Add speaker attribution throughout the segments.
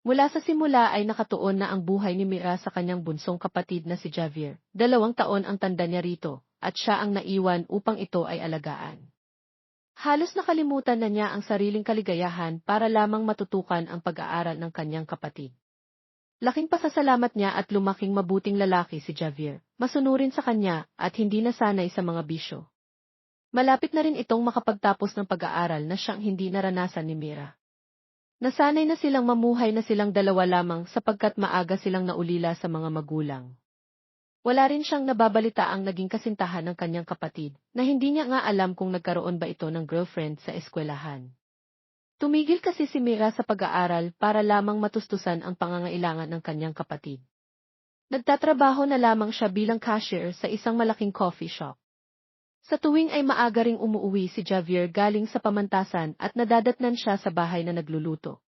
Speaker 1: Mula sa simula ay nakatuon na ang buhay ni Mira sa kanyang bunsong kapatid na si Javier. Dalawang taon ang tanda niya rito, at siya ang naiwan upang ito ay alagaan. Halos nakalimutan na niya ang sariling kaligayahan para lamang matutukan ang pag-aaral ng kanyang kapatid. Laking pasasalamat niya at lumaking mabuting lalaki si Javier, masunurin sa kanya at hindi nasanay sa mga bisyo. Malapit na rin itong makapagtapos ng pag-aaral na siyang hindi naranasan ni Mira. Nasanay na silang mamuhay na silang dalawa lamang sapagkat maaga silang naulila sa mga magulang. Wala rin siyang nababalita ang naging kasintahan ng kanyang kapatid, na hindi niya nga alam kung nagkaroon ba ito ng girlfriend sa eskwelahan. Tumigil kasi si Mira sa pag-aaral para lamang matustusan ang pangangailangan ng kanyang kapatid. Nagtatrabaho na lamang siya bilang cashier sa isang malaking coffee shop. Sa tuwing ay maaga ring umuuwi si Javier galing sa pamantasan at nadadatnan siya sa bahay na nagluluto.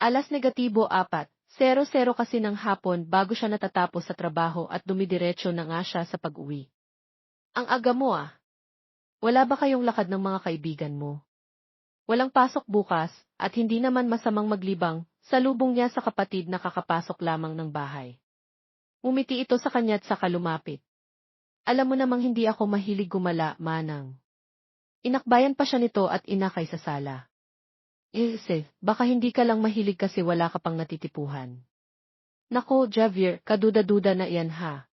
Speaker 1: Alas negatibo apat, zero-zero kasi ng hapon bago siya natatapos sa trabaho at dumidiretso na nga siya sa pag-uwi. Ang aga mo ah. Wala ba kayong lakad ng mga kaibigan mo? Walang pasok bukas, at hindi naman masamang maglibang, sa lubong niya sa kapatid na kakapasok lamang ng bahay. Umiti ito sa kanya't saka lumapit. Alam mo namang hindi ako mahilig gumala, manang. Inakbayan pa siya nito at inakay sa sala. Eh, baka hindi ka lang mahilig kasi wala ka pang natitipuhan. Nako, Javier, kaduda-duda na iyan ha.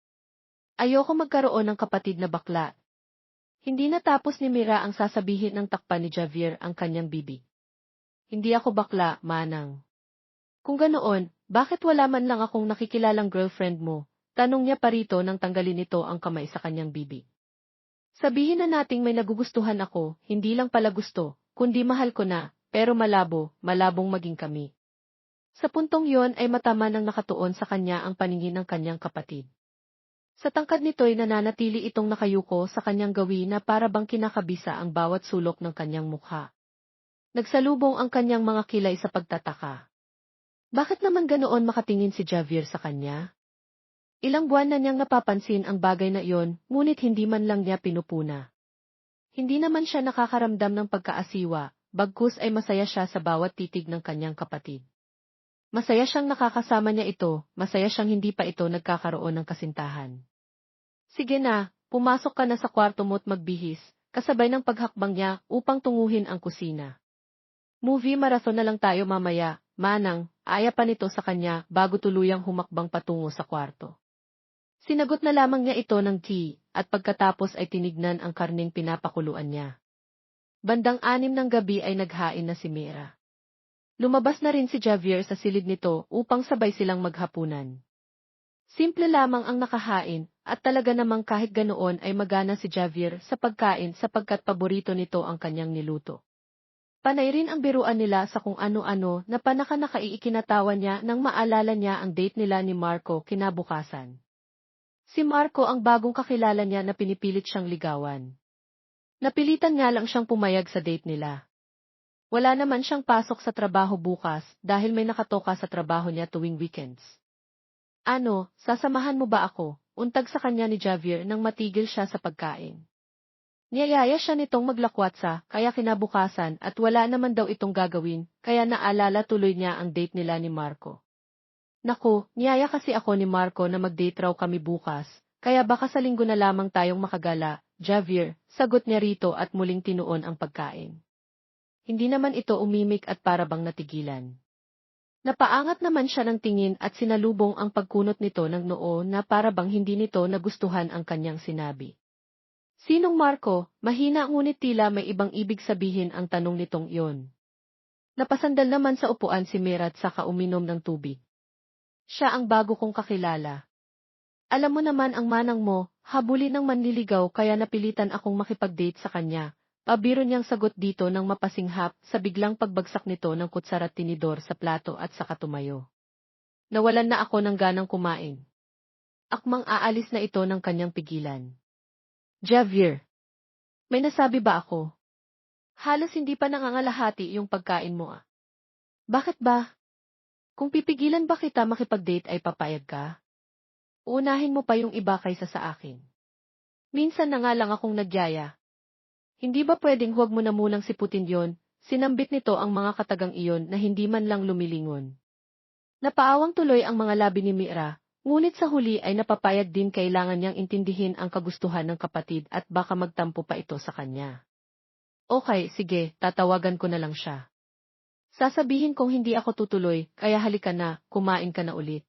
Speaker 1: Ayoko magkaroon ng kapatid na bakla. Hindi natapos ni Mira ang sasabihin ng takpan ni Javier ang kanyang bibig. Hindi ako bakla, manang. Kung ganoon, bakit wala man lang akong nakikilalang girlfriend mo, Tanong niya parito nang tanggalin nito ang kamay sa kanyang bibig. Sabihin na nating may nagugustuhan ako, hindi lang pala gusto, kundi mahal ko na, pero malabo, malabong maging kami. Sa puntong yon ay matama nang nakatuon sa kanya ang paningin ng kanyang kapatid. Sa tangkad nito'y nananatili itong nakayuko sa kanyang gawi na para bang kinakabisa ang bawat sulok ng kanyang mukha. Nagsalubong ang kanyang mga kilay sa pagtataka. Bakit naman ganoon makatingin si Javier sa kanya? Ilang buwan na niyang napapansin ang bagay na iyon, ngunit hindi man lang niya pinupuna. Hindi naman siya nakakaramdam ng pagkaasiwa, bagkus ay masaya siya sa bawat titig ng kanyang kapatid. Masaya siyang nakakasama niya ito, masaya siyang hindi pa ito nagkakaroon ng kasintahan. Sige na, pumasok ka na sa kwarto mo't magbihis, kasabay ng paghakbang niya upang tunguhin ang kusina. Movie marathon na lang tayo mamaya, manang, aya pa nito sa kanya bago tuluyang humakbang patungo sa kwarto. Sinagot na lamang niya ito ng tea, at pagkatapos ay tinignan ang karning pinapakuluan niya. Bandang anim ng gabi ay naghain na si Mira. Lumabas na rin si Javier sa silid nito upang sabay silang maghapunan. Simple lamang ang nakahain, at talaga namang kahit ganoon ay magana si Javier sa pagkain sapagkat paborito nito ang kanyang niluto. Panay rin ang biruan nila sa kung ano-ano na panaka nakaiikinatawa niya nang maalala niya ang date nila ni Marco kinabukasan. Si Marco ang bagong kakilala niya na pinipilit siyang ligawan. Napilitan nga lang siyang pumayag sa date nila. Wala naman siyang pasok sa trabaho bukas dahil may nakatoka sa trabaho niya tuwing weekends. Ano, sasamahan mo ba ako? Untag sa kanya ni Javier nang matigil siya sa pagkain. Niyayaya siya nitong maglakwatsa, kaya kinabukasan at wala naman daw itong gagawin, kaya naalala tuloy niya ang date nila ni Marco. Naku, niyaya kasi ako ni Marco na mag-date raw kami bukas, kaya baka sa linggo na lamang tayong makagala, Javier, sagot niya rito at muling tinuon ang pagkain. Hindi naman ito umimik at parabang natigilan. Napaangat naman siya ng tingin at sinalubong ang pagkunot nito ng noo na parabang hindi nito nagustuhan ang kanyang sinabi. Sinong Marco, mahina ngunit tila may ibang ibig sabihin ang tanong nitong iyon. Napasandal naman sa upuan si Mirat sa kauminom ng tubig. Siya ang bago kong kakilala. Alam mo naman ang manang mo, habuli ng manliligaw kaya napilitan akong makipag-date sa kanya. Pabiro niyang sagot dito ng mapasinghap sa biglang pagbagsak nito ng kutsara tinidor sa plato at sa katumayo. Nawalan na ako ng ganang kumain. Akmang aalis na ito ng kanyang pigilan. Javier, may nasabi ba ako? Halos hindi pa nangangalahati yung pagkain mo ah. Bakit ba? Kung pipigilan ba kita makipag-date ay papayag ka? Uunahin mo pa yung iba kaysa sa akin. Minsan na nga lang akong nagyaya. Hindi ba pwedeng huwag mo na munang siputin yon? Sinambit nito ang mga katagang iyon na hindi man lang lumilingon. Napaawang tuloy ang mga labi ni Mira, ngunit sa huli ay napapayag din kailangan niyang intindihin ang kagustuhan ng kapatid at baka magtampo pa ito sa kanya. Okay, sige, tatawagan ko na lang siya. Sasabihin kong hindi ako tutuloy, kaya halika na, kumain ka na ulit.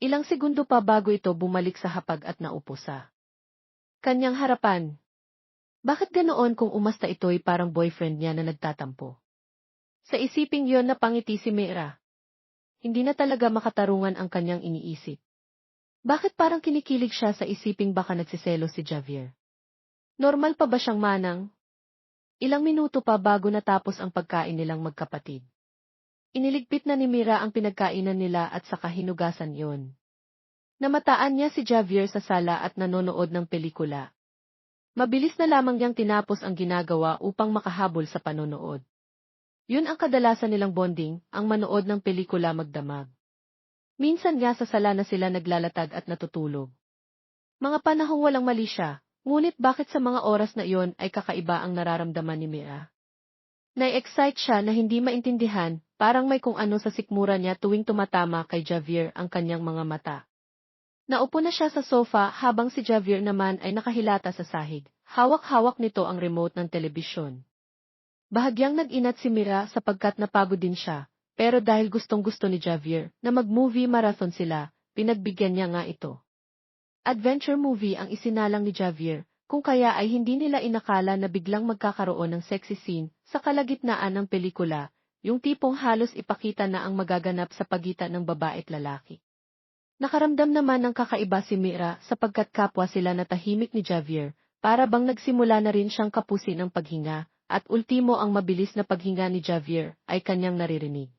Speaker 1: Ilang segundo pa bago ito bumalik sa hapag at naupo sa kanyang harapan. Bakit ganoon kung umasta ito'y parang boyfriend niya na nagtatampo? Sa isiping yon na pangiti si Mira. Hindi na talaga makatarungan ang kanyang iniisip. Bakit parang kinikilig siya sa isiping baka nagsiselo si Javier? Normal pa ba siyang manang? Ilang minuto pa bago natapos ang pagkain nilang magkapatid. Iniligpit na ni Mira ang pinagkainan nila at saka hinugasan yon. Namataan niya si Javier sa sala at nanonood ng pelikula. Mabilis na lamang niyang tinapos ang ginagawa upang makahabol sa panonood. Yun ang kadalasan nilang bonding, ang manood ng pelikula magdamag. Minsan nga sa sala na sila naglalatag at natutulog. Mga panahong walang mali siya, Ngunit bakit sa mga oras na iyon ay kakaiba ang nararamdaman ni Mira? Na-excite siya na hindi maintindihan, parang may kung ano sa sikmura niya tuwing tumatama kay Javier ang kanyang mga mata. Naupo na siya sa sofa habang si Javier naman ay nakahilata sa sahig. Hawak-hawak nito ang remote ng telebisyon. Bahagyang nag-inat si Mira sapagkat napagod din siya, pero dahil gustong-gusto ni Javier na mag-movie marathon sila, pinagbigyan niya nga ito. Adventure movie ang isinalang ni Javier, kung kaya ay hindi nila inakala na biglang magkakaroon ng sexy scene sa kalagitnaan ng pelikula, yung tipong halos ipakita na ang magaganap sa pagitan ng babae at lalaki. Nakaramdam naman ng kakaiba si Mira sapagkat kapwa sila na tahimik ni Javier, para bang nagsimula na rin siyang kapusin ng paghinga, at ultimo ang mabilis na paghinga ni Javier ay kanyang naririnig.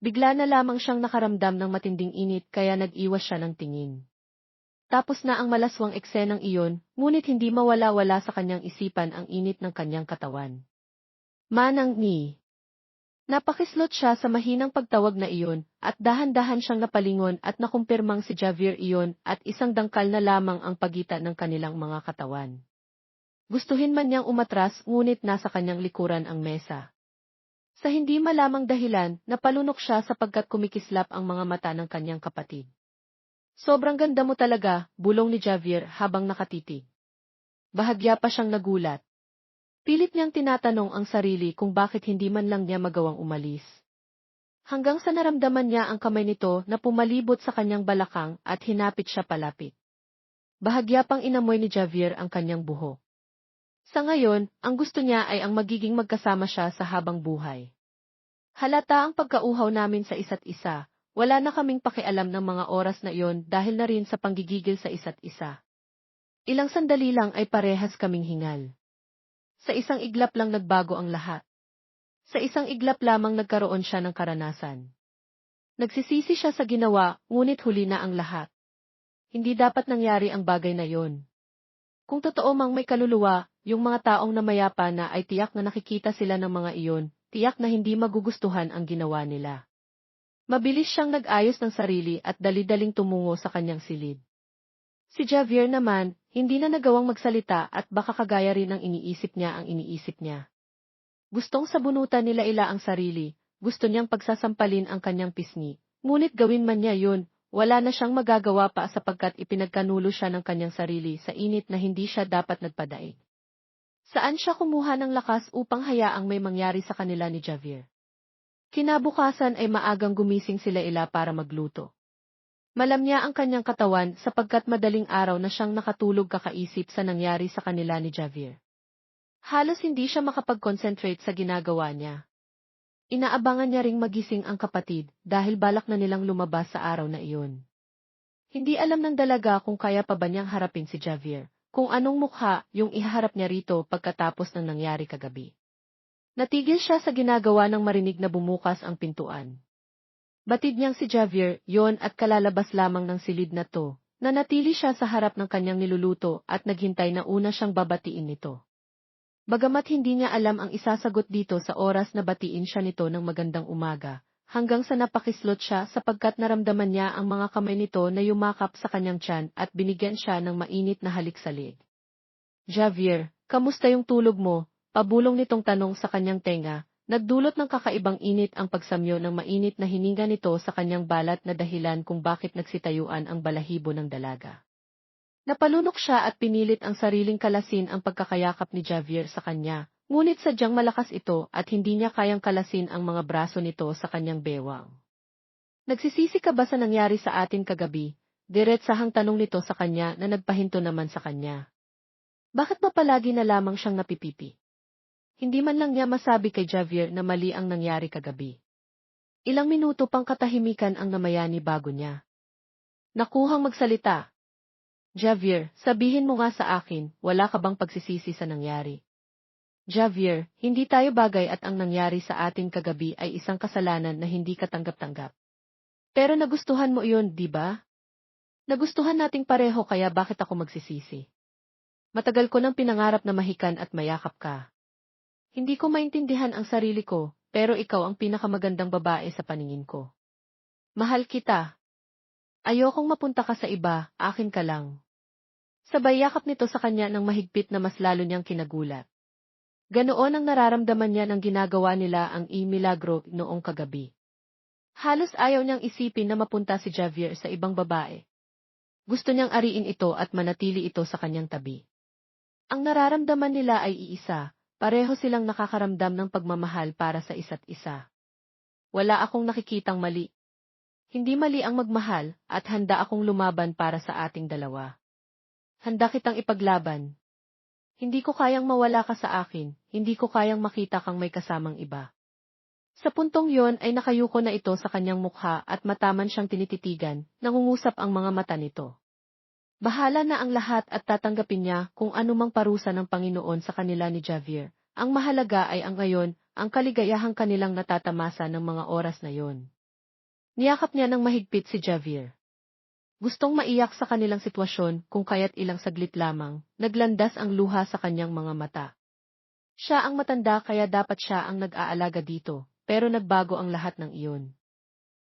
Speaker 1: Bigla na lamang siyang nakaramdam ng matinding init kaya nag-iwas siya ng tingin. Tapos na ang malaswang eksenang iyon, ngunit hindi mawala-wala sa kanyang isipan ang init ng kanyang katawan. Manang ni. Napakislot siya sa mahinang pagtawag na iyon, at dahan-dahan siyang napalingon at nakumpirmang si Javier iyon at isang dangkal na lamang ang pagitan ng kanilang mga katawan. Gustuhin man niyang umatras ngunit nasa kanyang likuran ang mesa. Sa hindi malamang dahilan, napalunok siya sapagkat kumikislap ang mga mata ng kanyang kapatid. Sobrang ganda mo talaga, bulong ni Javier habang nakatitig. Bahagya pa siyang nagulat. Pilit niyang tinatanong ang sarili kung bakit hindi man lang niya magawang umalis. Hanggang sa naramdaman niya ang kamay nito na pumalibot sa kanyang balakang at hinapit siya palapit. Bahagya pang inamoy ni Javier ang kanyang buhok. Sa ngayon, ang gusto niya ay ang magiging magkasama siya sa habang buhay. Halata ang pagkauhaw namin sa isa't isa, wala na kaming pakialam ng mga oras na iyon dahil na rin sa panggigigil sa isa't isa. Ilang sandali lang ay parehas kaming hingal. Sa isang iglap lang nagbago ang lahat. Sa isang iglap lamang nagkaroon siya ng karanasan. Nagsisisi siya sa ginawa, ngunit huli na ang lahat. Hindi dapat nangyari ang bagay na yon. Kung totoo mang may kaluluwa, yung mga taong namayapa na ay tiyak na nakikita sila ng mga iyon, tiyak na hindi magugustuhan ang ginawa nila. Mabilis siyang nag-ayos ng sarili at dali-daling tumungo sa kanyang silid. Si Javier naman, hindi na nagawang magsalita at baka kagaya rin ang iniisip niya ang iniisip niya. Gustong sabunutan nila ila ang sarili, gusto niyang pagsasampalin ang kanyang pisngi, ngunit gawin man niya yun, wala na siyang magagawa pa sapagkat ipinagkanulo siya ng kanyang sarili sa init na hindi siya dapat nagpadaig. Saan siya kumuha ng lakas upang hayaang may mangyari sa kanila ni Javier? Kinabukasan ay maagang gumising sila ila para magluto. Malam niya ang kanyang katawan sapagkat madaling araw na siyang nakatulog kakaisip sa nangyari sa kanila ni Javier. Halos hindi siya makapag-concentrate sa ginagawa niya. Inaabangan niya ring magising ang kapatid dahil balak na nilang lumabas sa araw na iyon. Hindi alam ng dalaga kung kaya pa ba niyang harapin si Javier, kung anong mukha yung iharap niya rito pagkatapos ng nangyari kagabi. Natigil siya sa ginagawa ng marinig na bumukas ang pintuan. Batid niyang si Javier, yon at kalalabas lamang ng silid na to, na natili siya sa harap ng kanyang niluluto at naghintay na una siyang babatiin nito. Bagamat hindi niya alam ang isasagot dito sa oras na batiin siya nito ng magandang umaga, hanggang sa napakislot siya sapagkat naramdaman niya ang mga kamay nito na yumakap sa kanyang tiyan at binigyan siya ng mainit na halik sa Javier, kamusta yung tulog mo? Pabulong nitong tanong sa kanyang tenga, nagdulot ng kakaibang init ang pagsamyo ng mainit na hininga nito sa kanyang balat na dahilan kung bakit nagsitayuan ang balahibo ng dalaga. Napalunok siya at pinilit ang sariling kalasin ang pagkakayakap ni Javier sa kanya, ngunit sadyang malakas ito at hindi niya kayang kalasin ang mga braso nito sa kanyang bewang. Nagsisisi ka ba sa nangyari sa atin kagabi? Diretsahang tanong nito sa kanya na nagpahinto naman sa kanya. Bakit ba palagi na lamang siyang napipipi? Hindi man lang niya masabi kay Javier na mali ang nangyari kagabi. Ilang minuto pang katahimikan ang namayani bago niya. Nakuhang magsalita. Javier, sabihin mo nga sa akin, wala ka bang pagsisisi sa nangyari? Javier, hindi tayo bagay at ang nangyari sa atin kagabi ay isang kasalanan na hindi katanggap-tanggap. Pero nagustuhan mo iyon, di ba? Nagustuhan nating pareho kaya bakit ako magsisisi? Matagal ko nang pinangarap na mahikan at mayakap ka. Hindi ko maintindihan ang sarili ko, pero ikaw ang pinakamagandang babae sa paningin ko. Mahal kita. Ayokong mapunta ka sa iba, akin ka lang. Sabay yakap nito sa kanya ng mahigpit na mas lalo niyang kinagulat. Ganoon ang nararamdaman niya ng ginagawa nila ang E. Milagro noong kagabi. Halos ayaw niyang isipin na mapunta si Javier sa ibang babae. Gusto niyang ariin ito at manatili ito sa kanyang tabi. Ang nararamdaman nila ay iisa, Pareho silang nakakaramdam ng pagmamahal para sa isa't isa. Wala akong nakikitang mali. Hindi mali ang magmahal at handa akong lumaban para sa ating dalawa. Handa kitang ipaglaban. Hindi ko kayang mawala ka sa akin, hindi ko kayang makita kang may kasamang iba. Sa puntong yon ay nakayuko na ito sa kanyang mukha at mataman siyang tinititigan, nangungusap ang mga mata nito. Bahala na ang lahat at tatanggapin niya kung anumang parusa ng Panginoon sa kanila ni Javier. Ang mahalaga ay ang ngayon, ang kaligayahang kanilang natatamasa ng mga oras na yon. Niyakap niya ng mahigpit si Javier. Gustong maiyak sa kanilang sitwasyon kung kaya't ilang saglit lamang, naglandas ang luha sa kanyang mga mata. Siya ang matanda kaya dapat siya ang nag-aalaga dito, pero nagbago ang lahat ng iyon.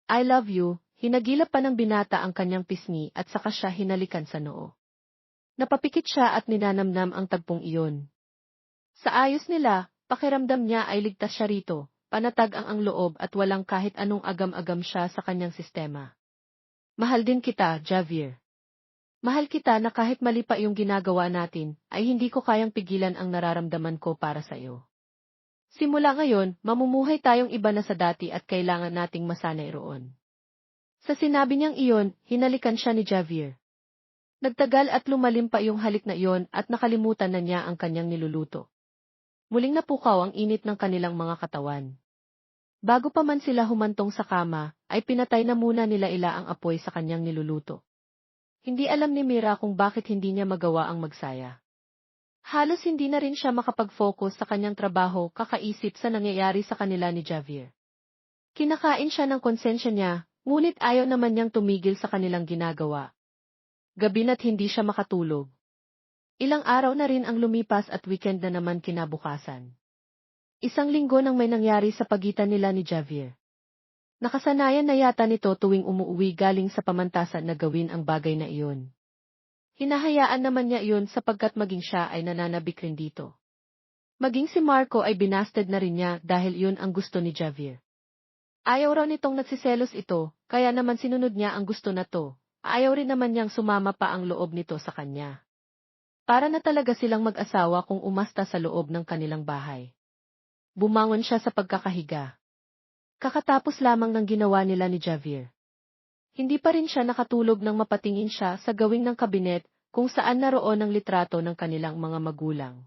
Speaker 1: I love you, Hinagilap pa ng binata ang kanyang pisngi at saka siya hinalikan sa noo. Napapikit siya at ninanamnam ang tagpong iyon. Sa ayos nila, pakiramdam niya ay ligtas siya rito, panatag ang ang loob at walang kahit anong agam-agam siya sa kanyang sistema. Mahal din kita, Javier. Mahal kita na kahit mali pa yung ginagawa natin, ay hindi ko kayang pigilan ang nararamdaman ko para sa iyo. Simula ngayon, mamumuhay tayong iba na sa dati at kailangan nating masanay roon. Sa sinabi niyang iyon, hinalikan siya ni Javier. Nagtagal at lumalim pa yung halik na iyon at nakalimutan na niya ang kanyang niluluto. Muling napukaw ang init ng kanilang mga katawan. Bago pa man sila humantong sa kama, ay pinatay na muna nila ila ang apoy sa kanyang niluluto. Hindi alam ni Mira kung bakit hindi niya magawa ang magsaya. Halos hindi na rin siya makapag-focus sa kanyang trabaho kakaisip sa nangyayari sa kanila ni Javier. Kinakain siya ng konsensya niya, Ngunit ayaw naman niyang tumigil sa kanilang ginagawa. Gabi na't hindi siya makatulog. Ilang araw na rin ang lumipas at weekend na naman kinabukasan. Isang linggo nang may nangyari sa pagitan nila ni Javier. Nakasanayan na yata nito tuwing umuuwi galing sa pamantasan na gawin ang bagay na iyon. Hinahayaan naman niya iyon sapagkat maging siya ay nananabik rin dito. Maging si Marco ay binasted na rin niya dahil iyon ang gusto ni Javier. Ayaw raw nitong nagsiselos ito, kaya naman sinunod niya ang gusto na to. Ayaw rin naman niyang sumama pa ang loob nito sa kanya. Para na talaga silang mag-asawa kung umasta sa loob ng kanilang bahay. Bumangon siya sa pagkakahiga. Kakatapos lamang ng ginawa nila ni Javier. Hindi pa rin siya nakatulog nang mapatingin siya sa gawing ng kabinet kung saan naroon ang litrato ng kanilang mga magulang.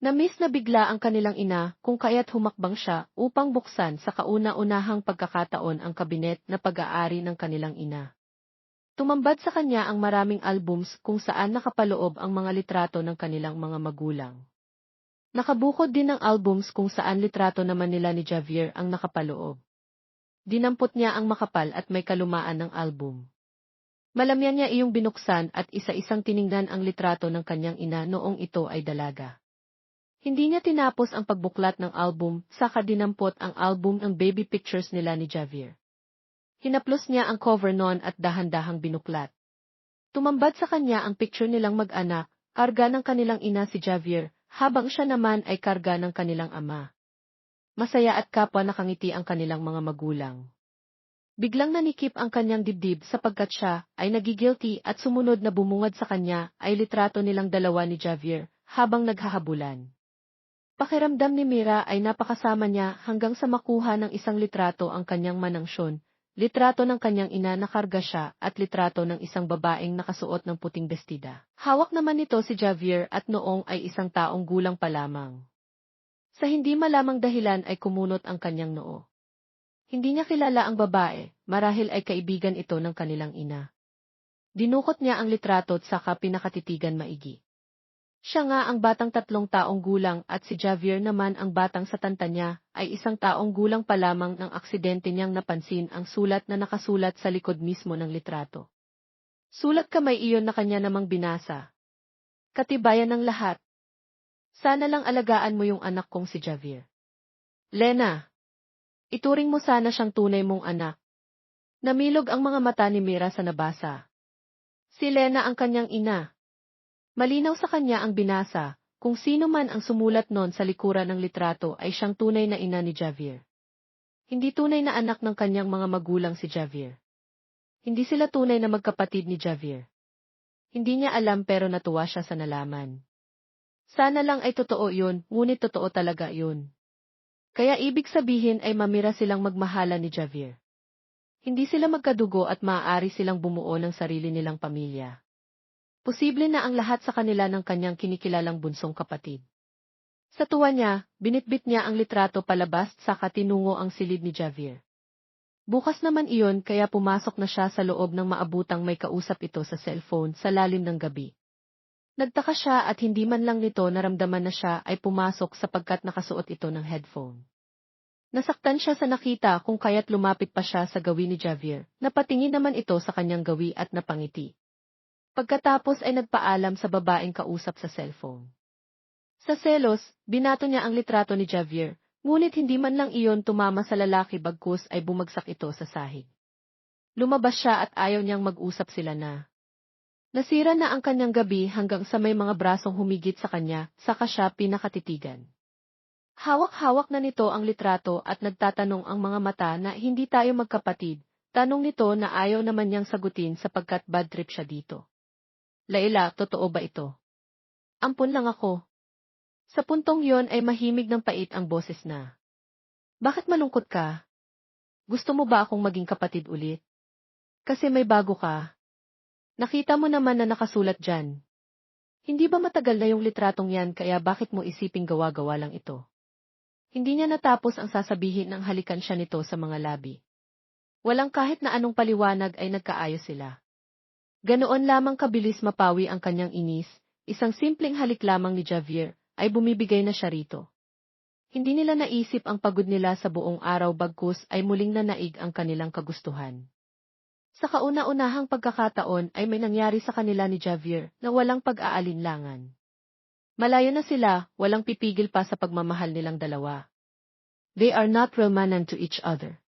Speaker 1: Namiss na bigla ang kanilang ina kung kaya't humakbang siya upang buksan sa kauna-unahang pagkakataon ang kabinet na pag-aari ng kanilang ina. Tumambad sa kanya ang maraming albums kung saan nakapaloob ang mga litrato ng kanilang mga magulang. Nakabukod din ang albums kung saan litrato naman nila ni Javier ang nakapaloob. Dinampot niya ang makapal at may kalumaan ng album. Malamyan niya iyong binuksan at isa-isang tiningnan ang litrato ng kanyang ina noong ito ay dalaga. Hindi niya tinapos ang pagbuklat ng album, saka dinampot ang album ng baby pictures nila ni Javier. Hinaplos niya ang cover noon at dahan-dahang binuklat. Tumambad sa kanya ang picture nilang mag-anak, karga ng kanilang ina si Javier, habang siya naman ay karga ng kanilang ama. Masaya at kapwa nakangiti ang kanilang mga magulang. Biglang nanikip ang kanyang dibdib sapagkat siya ay nagigilty at sumunod na bumungad sa kanya ay litrato nilang dalawa ni Javier habang naghahabulan. Pakiramdam ni Mira ay napakasama niya hanggang sa makuha ng isang litrato ang kanyang manangsyon, litrato ng kanyang ina na karga siya at litrato ng isang babaeng nakasuot ng puting bestida. Hawak naman nito si Javier at noong ay isang taong gulang pa lamang. Sa hindi malamang dahilan ay kumunot ang kanyang noo. Hindi niya kilala ang babae, marahil ay kaibigan ito ng kanilang ina. Dinukot niya ang litrato at saka pinakatitigan maigi. Siya nga ang batang tatlong taong gulang at si Javier naman ang batang sa tanta niya ay isang taong gulang pa lamang ng aksidente niyang napansin ang sulat na nakasulat sa likod mismo ng litrato. Sulat kamay iyon na kanya namang binasa. Katibayan ng lahat. Sana lang alagaan mo yung anak kong si Javier. Lena, ituring mo sana siyang tunay mong anak. Namilog ang mga mata ni Mira sa nabasa. Si Lena ang kanyang ina, Malinaw sa kanya ang binasa, kung sino man ang sumulat noon sa likuran ng litrato ay siyang tunay na ina ni Javier. Hindi tunay na anak ng kanyang mga magulang si Javier. Hindi sila tunay na magkapatid ni Javier. Hindi niya alam pero natuwa siya sa nalaman. Sana lang ay totoo yun, ngunit totoo talaga yun. Kaya ibig sabihin ay mamira silang magmahala ni Javier. Hindi sila magkadugo at maaari silang bumuo ng sarili nilang pamilya. Posible na ang lahat sa kanila ng kanyang kinikilalang bunsong kapatid. Sa tuwa niya, binitbit niya ang litrato palabas sa katinungo ang silid ni Javier. Bukas naman iyon kaya pumasok na siya sa loob ng maabutang may kausap ito sa cellphone sa lalim ng gabi. Nagtaka siya at hindi man lang nito naramdaman na siya ay pumasok sapagkat nakasuot ito ng headphone. Nasaktan siya sa nakita kung kaya't lumapit pa siya sa gawi ni Javier, napatingin naman ito sa kanyang gawi at napangiti. Pagkatapos ay nagpaalam sa babaeng kausap sa cellphone. Sa selos, binato niya ang litrato ni Javier, ngunit hindi man lang iyon tumama sa lalaki bagkus ay bumagsak ito sa sahig. Lumabas siya at ayaw niyang mag-usap sila na. Nasira na ang kanyang gabi hanggang sa may mga brasong humigit sa kanya, saka siya pinakatitigan. Hawak-hawak na nito ang litrato at nagtatanong ang mga mata na hindi tayo magkapatid, tanong nito na ayaw naman niyang sagutin sapagkat bad trip siya dito. Laila, totoo ba ito? Ampun lang ako. Sa puntong yon ay mahimig ng pait ang boses na. Bakit malungkot ka? Gusto mo ba akong maging kapatid ulit? Kasi may bago ka. Nakita mo naman na nakasulat dyan. Hindi ba matagal na yung litratong yan kaya bakit mo isiping gawa-gawa lang ito? Hindi niya natapos ang sasabihin ng halikan siya nito sa mga labi. Walang kahit na anong paliwanag ay nagkaayos sila. Ganoon lamang kabilis mapawi ang kanyang inis, isang simpleng halik lamang ni Javier, ay bumibigay na siya rito. Hindi nila naisip ang pagod nila sa buong araw bagkus ay muling nanaig ang kanilang kagustuhan. Sa kauna-unahang pagkakataon ay may nangyari sa kanila ni Javier na walang pag-aalinlangan. Malayo na sila, walang pipigil pa sa pagmamahal nilang dalawa. They are not romantic to each other.